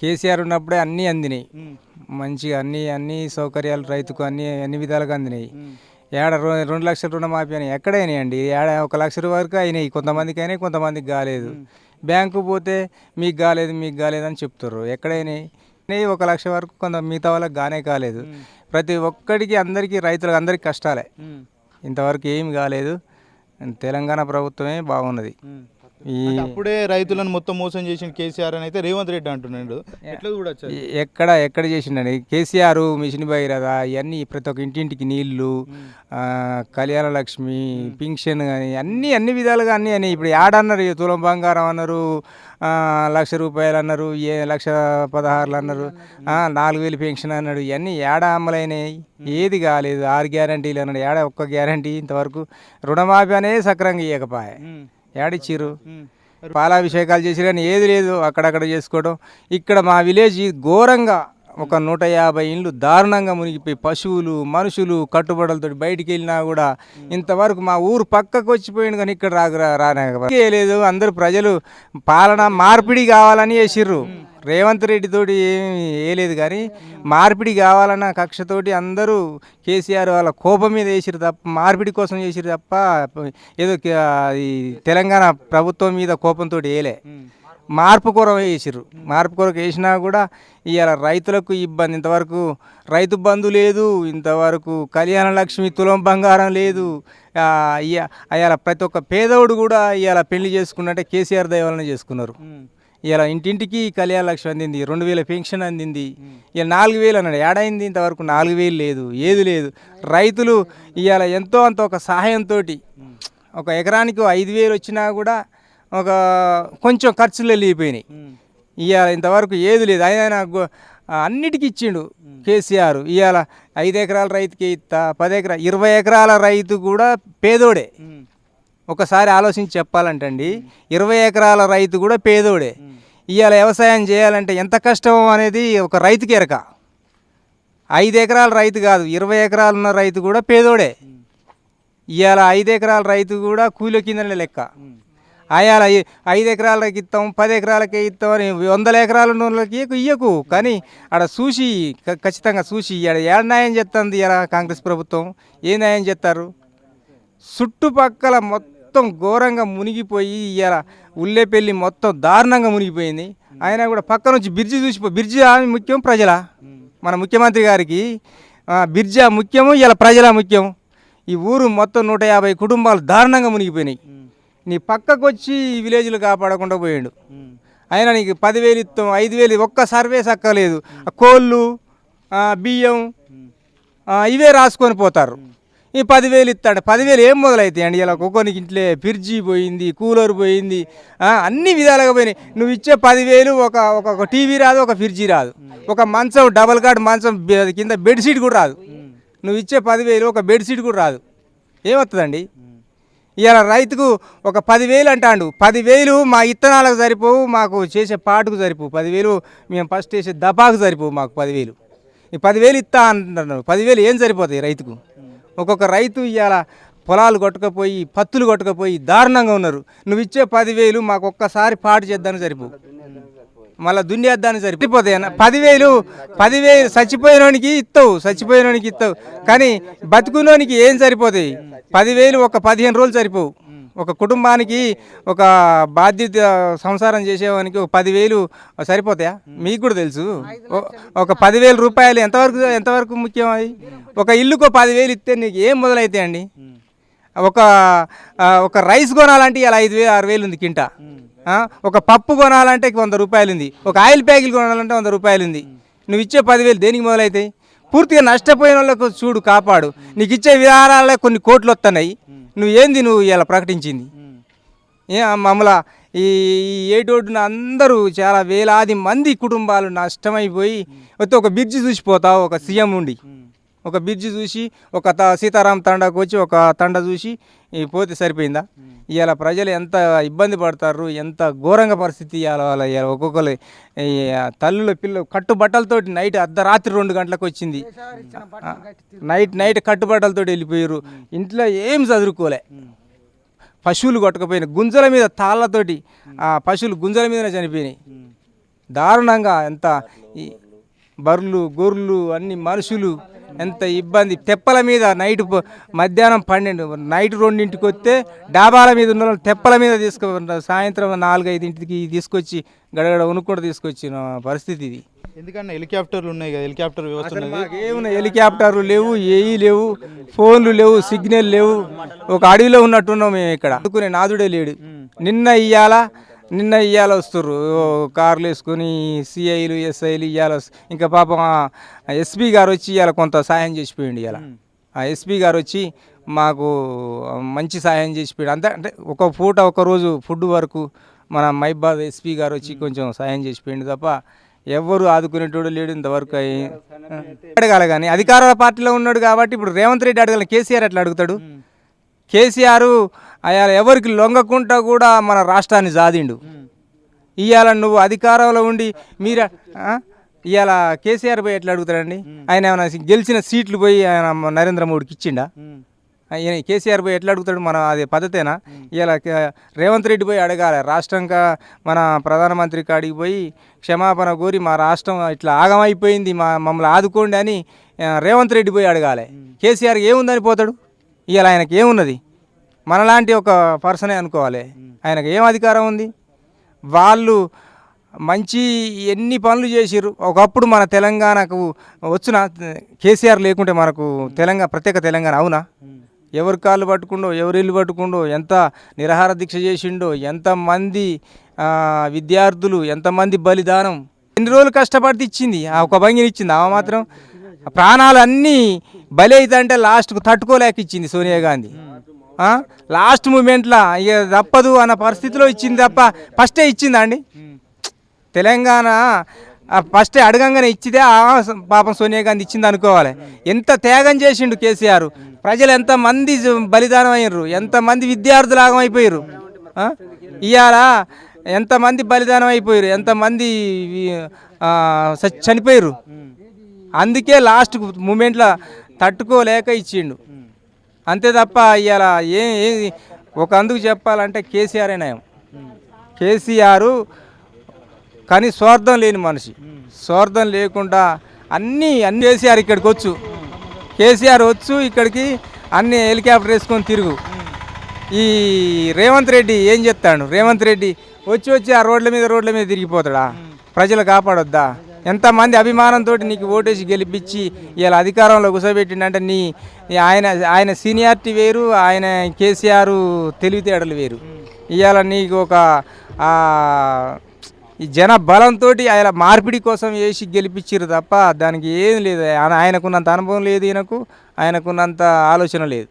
కేసీఆర్ ఉన్నప్పుడే అన్నీ అందినాయి. మంచిగా అన్ని అన్ని సౌకర్యాలు రైతుకు అన్ని అన్ని విధాలుగా అందినాయి. ఏడ రెండు లక్షల రుణమాఫీ అని ఎక్కడైనాయండి? ఏడ ఒక లక్ష వరకు అయినాయి. కొంతమందికి అయినాయి కొంతమందికి కాలేదు. బ్యాంకు పోతే మీకు కాలేదు మీకు కాలేదు అని చెప్తారు ఎక్కడైనాయి? అయినాయి ఒక లక్ష వరకు కొంత మిగతా వాళ్ళకి గానే కాలేదు. ప్రతి ఒక్కడికి అందరికీ రైతులకు అందరికీ కష్టాలే. ఇంతవరకు ఏమి కాలేదు. తెలంగాణ ప్రభుత్వమే బాగున్నది. ఈ అప్పుడే రైతులను మొత్తం మోసం చేసిన కేసీఆర్ అని అయితే రేవంత్ రెడ్డి అంటున్నాడు. ఎట్లా చూడొచ్చు? ఎక్కడ ఎక్కడ చేసిండండి? కేసీఆర్ మిషన్ భగీరథ ఇవన్నీ ప్రతి ఒక్క ఇంటింటికి నీళ్ళు కళ్యాణ లక్ష్మి పింఛన్ కానీ అన్ని అన్ని విధాలుగా అన్ని అని ఇప్పుడు యాడన్నారు తులం బంగారం అన్నారు లక్ష రూపాయలు అన్నారు ఏ లక్ష పదహారులు అన్నారు నాలుగు వేలు పెన్షన్ అన్నాడు ఇవన్నీ ఏడ అమలైనాయి? ఏది కాలేదు ఆరు గ్యారంటీలు అన్నాడు ఏడ ఒక్క గ్యారంటీ ఇంతవరకు రుణమాఫీ అనేది సక్రంగా ఇవ్వకపాయే ఏడిచ్చిర్రు. పాలాభిషేకాలు చేసి కానీ ఏది లేదు అక్కడక్కడ చేసుకోవడం. ఇక్కడ మా విలేజ్ ఘోరంగా ఒక నూట యాభై ఇండ్లు దారుణంగా మునిగిపోయి పశువులు మనుషులు కట్టుబడులతో బయటికి వెళ్ళినా కూడా ఇంతవరకు మా ఊరు పక్కకు వచ్చిపోయింది కానీ ఇక్కడ రాక రానే లేదు అందరూ ప్రజలు పాలన మార్పిడి కావాలని వేసిర్రు రేవంత్ రెడ్డి తోటి ఏమి వేయలేదు కానీ మార్పిడి కావాలన్న కక్షతోటి అందరూ కేసీఆర్ వాళ్ళ కోపం మీద వేసిరు తప్ప మార్పిడి కోసం చేసిరు తప్ప ఏదో తెలంగాణ ప్రభుత్వం మీద కోపంతో వేయలే మార్పు కొరకు వేసిర్రు. మార్పు కొరకు వేసినా కూడా ఇవాళ రైతులకు ఇబ్బంది. ఇంతవరకు రైతు బంధు లేదు. ఇంతవరకు కళ్యాణ లక్ష్మి తులం బంగారం లేదు. ఇవాళ ప్రతి ఒక్క పేదోడు కూడా ఇవాళ పెళ్ళి చేసుకున్నట్టే కేసీఆర్ దయవలన చేసుకున్నారు. ఇలా ఇంటింటికి కళ్యాణ లక్ష్మి అందింది. రెండు వేల పెన్షన్ అందింది. ఇలా నాలుగు వేలు అన్నాడు. ఏడైంది ఇంతవరకు నాలుగు వేలు లేదు. ఏది లేదు. రైతులు ఇవాళ ఎంతో అంత ఒక సహాయంతో ఒక ఎకరానికి ఐదు వేలు వచ్చినా కూడా ఒక కొంచెం ఖర్చులు వెళ్ళిపోయినాయి ఇవాళ ఇంతవరకు ఏది లేదు. ఆయన అన్నిటికీ ఇచ్చిండు కేసీఆర్. ఇవాళ ఐదు ఎకరాల రైతుకి ఇస్తా పది ఎకరా ఇరవై ఎకరాల రైతు కూడా పేదోడే. ఒకసారి ఆలోచించి చెప్పాలంటండి ఇరవై ఎకరాల రైతు కూడా పేదోడే. ఇవాళ వ్యవసాయం చేయాలంటే ఎంత కష్టం అనేది ఒక రైతుకి ఎరక. ఐదు ఎకరాల రైతు కాదు ఇరవై ఎకరాలు ఉన్న రైతు కూడా పేదోడే. ఇవాళ ఐదు ఎకరాల రైతు కూడా కూలి కిందనే లెక్క. ఆయా ఐదు ఎకరాలకి ఇస్తాం పది ఎకరాలకే ఇస్తాం అని వందల ఎకరాల నూనెలకి ఇయ్యకు కానీ ఆడ చూసి ఖచ్చితంగా చూసి ఆడ ఏడ న్యాయం చేస్తుంది ఇలా కాంగ్రెస్ ప్రభుత్వం? ఏ న్యాయం చేస్తారు? చుట్టుపక్కల మొత్తం ఘోరంగా మునిగిపోయి ఇలా ఉల్లేపల్లి మొత్తం దారుణంగా మునిగిపోయింది. ఆయన కూడా పక్క నుంచి బిర్జి చూసిపో బిర్జి ఆమె ముఖ్యం ప్రజల. మన ముఖ్యమంత్రి గారికి ఆ, బిర్జా ముఖ్యము ఇలా ప్రజల ముఖ్యం. ఈ ఊరు మొత్తం నూట యాభై కుటుంబాలు దారుణంగా మునిగిపోయినాయి. నీ పక్కకు వచ్చి ఈ విలేజ్లు కాపాడకుండా పోయాడు. అయినా నీకు పదివేలు ఇస్తాం ఐదు వేలు ఒక్క సర్వే సక్కలేదు. కోళ్ళు బియ్యం ఇవే రాసుకొని పోతారు. ఈ పదివేలు ఇస్తాడు. పదివేలు ఏం మొదలవుతాయి అండి? ఇలా ఒక్కొక్కరికి ఇంట్లో ఫ్రిడ్జి పోయింది కూలర్ పోయింది అన్ని విధాలుగా పోయినాయి. నువ్వు ఇచ్చే పదివేలు ఒక ఒక టీవీ రాదు ఒక ఫ్రిడ్జి రాదు. ఒక మంచం డబల్ కార్డ్ మంచం కింద బెడ్షీట్ కూడా రాదు. నువ్వు ఇచ్చే పదివేలు ఒక బెడ్షీట్ కూడా రాదు. ఏమవుతుందండి ఇలా రైతుకు ఒక పదివేలు అంటాడు. పదివేలు మా ఇత్తనాలకు సరిపోవు మాకు చేసే పాటుకు సరిపోవు. పదివేలు మేము ఫస్ట్ చేసే దపాకు సరిపోవు మాకు పదివేలు. ఈ పదివేలు ఇస్తా అంటున్నాడు. పదివేలు ఏం సరిపోతాయి రైతుకు? ఒక్కొక్క రైతు ఇవాళ పొలాలు కొట్టకపోయి పత్తులు కొట్టకపోయి దారుణంగా ఉన్నారు. నువ్వు ఇచ్చే పదివేలు మాకు ఒక్కసారి పాటు చేద్దాను సరిపోవు. మళ్ళీ దున్నేద్దాన్ని సరిపోతాయి అన్న. పదివేలు పదివేలు చచ్చిపోయినోనికి ఇస్తావు చచ్చిపోయినోనికి ఇస్తావు కానీ బతుకునోనికి ఏం సరిపోతాయి? పదివేలు ఒక పదిహేను రోజులు సరిపోవు. ఒక కుటుంబానికి ఒక బాధ్యత సంసారం చేసేవానికి ఒక పదివేలు సరిపోతాయా? మీకు కూడా తెలుసు. ఓ- ఒక పదివేల రూపాయలు ఎంతవరకు ఎంతవరకు ముఖ్యం అది? ఒక ఇల్లుకో పదివేలు ఇస్తే నీకు ఏం మొదలైతాయండి? ఒక ఒక రైస్ కొనాలంటే ఇలా ఐదు వేలు ఆరు వేలు ఉంది కింట. ఒక పప్పు కొనాలంటే వంద రూపాయలు ఉంది ఒక ఆయిల్ ప్యాకెట్ కొనాలంటే వంద రూపాయలు ఉంది నువ్వు ఇచ్చే పదివేలు దేనికి మొదలవుతాయి పూర్తిగా నష్టపోయిన వాళ్ళకు చూడు కాపాడు. నీకు ఇచ్చే విధానాలే కొన్ని కోట్లు వస్తున్నాయి నువ్వు ఏంది నువ్వు ఇలా ప్రకటించింది? ఏ మమ్మల ఈ ఈ అందరూ చాలా వేలాది మంది కుటుంబాలు నష్టమైపోయి ఒక బిర్జి చూసిపోతావు ఒక సీఎం ఉండి. ఒక బిర్జి చూసి ఒక త సీతారాం తండాకు వచ్చి ఒక తండ చూసి పోతే సరిపోయిందా? ఇవాళ ప్రజలు ఎంత ఇబ్బంది పడతారు ఎంత ఘోరంగా పరిస్థితి ఇవాళ వాళ్ళ ఒక్కొక్కరు తల్లుల పిల్ల కట్టుబట్టలతోటి నైట్ అర్ధరాత్రి రెండు గంటలకు వచ్చింది. నైట్ నైట్ కట్టుబట్టలతోటి వెళ్ళిపోయారు. ఇంట్లో ఏం చదువుకోలే. పశువులు కొట్టకపోయినాయి గుంజల మీద తాళ్ళతోటి ఆ పశువులు గుంజల మీదనే చనిపోయినాయి. దారుణంగా ఎంత బర్రెలు గొర్రెలు అన్ని మనుషులు ఎంత ఇబ్బంది. తెప్పల మీద నైట్ మధ్యాహ్నం పన్నెండు నైట్ రెండింటికి వస్తే డాబాల మీద ఉన్న తెప్పల మీద తీసుకు సాయంత్రం నాలుగైదింటికి తీసుకొచ్చి గడగడ ఉనుక్కుంటూ తీసుకొచ్చిన పరిస్థితి ఇది. ఎందుకన్నా హెలికాప్టర్లు ఉన్నాయి కదా హెలికాప్టర్ వ్యవస్థ మాకేమున్నాయి? హెలికాప్టర్లు లేవు ఏఈ లేవు ఫోన్లు లేవు సిగ్నల్ లేవు. ఒక అడవిలో ఉన్నట్టున్నాం మేము ఇక్కడ. అందుకునే నాదుడే లేడు. నిన్న ఇయ్యాల నిన్న ఇయ్యాల వస్తుర్రు. కార్లు వేసుకొని సిఐలు ఎస్ఐలు వస్తు- ఇంకా పాపం ఎస్పీ గారు వచ్చి ఇవాళ కొంత సాయం చేసిపోయింది ఇవాళ ఆ ఎస్పీ గారు వచ్చి మాకు మంచి సాయం చేసిపోయాడు. అంతే అంటే ఒక పూట ఒక రోజు ఫుడ్ వరకు మన మైబాద్ ఎస్పీ గారు వచ్చి కొంచెం సాయం చేసిపోయింది తప్ప ఎవ్వరు ఆదుకునేటోడు లేడు ఇంతవరకు అయి- అడగాలి కానీ అధికార పార్టీలో ఉన్నాడు కాబట్టి ఇప్పుడు రేవంత్ రెడ్డి అడగాలి కేసీఆర్ ఎట్లా అడుగుతాడు? కేసీఆర్ అయాల ఎవరికి లొంగకుండా కూడా మన రాష్ట్రాన్ని జాదిండు ఇవాళ నువ్వు అధికారంలో ఉండి మీరు ఇవాళ కేసీఆర్ పోయి ఎట్లా అడుగుతాడండి? ఆయన ఏమైనా గెలిచిన సీట్లు పోయి ఆయన నరేంద్ర మోడీకి ఇచ్చిండా? ఈయన కేసీఆర్ పోయి ఎట్లా అడుగుతాడు మన అది పద్ధతేనా? ఇలా రేవంత్ రెడ్డి పోయి అడగాలి. రాష్ట్రంగా మన ప్రధానమంత్రి కాడికి పోయి క్షమాపణ కోరి మా రాష్ట్రం ఇట్లా ఆగమైపోయింది మా మమ్మల్ని ఆదుకోండి అని రేవంత్ రెడ్డి పోయి అడగాలి. కేసీఆర్ ఏముందని పోతాడు? ఇవాళ ఆయనకి ఏమున్నది? మనలాంటి ఒక పర్సనే అనుకోవాలి. ఆయనకు ఏం అధికారం ఉంది? వాళ్ళు మంచి ఎన్ని పనులు చేసిర్రు? ఒకప్పుడు మన తెలంగాణకు వచ్చిన కేసీఆర్ లేకుంటే మనకు తెలంగాణ ప్రత్యేక తెలంగాణ అవునా? ఎవరి కాళ్ళు పట్టుకుండో ఎవరి ఇల్లు పట్టుకుండో ఎంత నిరాహార దీక్ష చేసిండో ఎంతమంది విద్యార్థులు ఎంతమంది బలిదానం ఎన్ని రోజులు కష్టపడితే ఇచ్చింది. ఆ ఒక భంగిని ఇచ్చింది ఆ మాత్రం. ప్రాణాలు అన్నీ బలి అయితే అంటే లాస్ట్కు తట్టుకోలేక ఇచ్చింది సోనియా గాంధీ? లాస్ట్ మూమెంట్లో ఇక తప్పదు అన్న పరిస్థితిలో ఇచ్చింది తప్ప ఫస్టే ఇచ్చిందా అండి? తెలంగాణ ఫస్ట్ ఫస్టే అడగంగానే ఇచ్చితే ఆ పాపం సోనియా గాంధీ ఇచ్చింది అనుకోవాలి. ఎంత త్యాగం చేసిండు కేసీఆర్. ప్రజలు ఎంతమంది బలిదానం అయ్యారు ఎంతమంది విద్యార్థులు ఆగమైపోయారు ఇవాళ ఎంతమంది బలిదానం అయిపోయారు ఎంతమంది చ- చనిపోయారు అందుకే లాస్ట్ మూమెంట్లో తట్టుకోలేక ఇచ్చిండు. అంతే తప్ప ఇవాళ ఏ ఒక అందుకు చెప్పాలంటే కేసీఆర్ నయం. కేసీఆర్ కానీ స్వార్థం లేని మనిషి. స్వార్థం లేకుండా అన్నీ అన్ని కేసీఆర్ ఇక్కడికి వచ్చు. కేసీఆర్ వచ్చు ఇక్కడికి అన్ని హెలికాప్టర్ వేసుకొని తిరుగు. ఈ రేవంత్ రెడ్డి ఏం చెప్తాడు? రేవంత్ రెడ్డి వచ్చి వచ్చి ఆ రోడ్ల మీద రోడ్ల మీద తిరిగిపోతాడా? ప్రజలు కాపాడొద్దా? ఎంతమంది అభిమానంతో నీకు ఓటేసి గెలిపించి ఇలా అధికారంలో కూర్చోబెట్టిండంటే నీ ఆయన ఆయన సీనియారిటీ వేరు ఆయన కేసీఆర్ తెలివితేటలు వేరు. ఇవాళ నీకు ఒక ఈ జన బలంతో ఆయన మార్పిడి కోసం వేసి గెలిపించారు తప్ప దానికి ఏం లేదు. ఆయన- ఆయనకున్నంత అనుభవం లేదు ఈయనకు ఆయనకున్నంత ఆలోచన లేదు.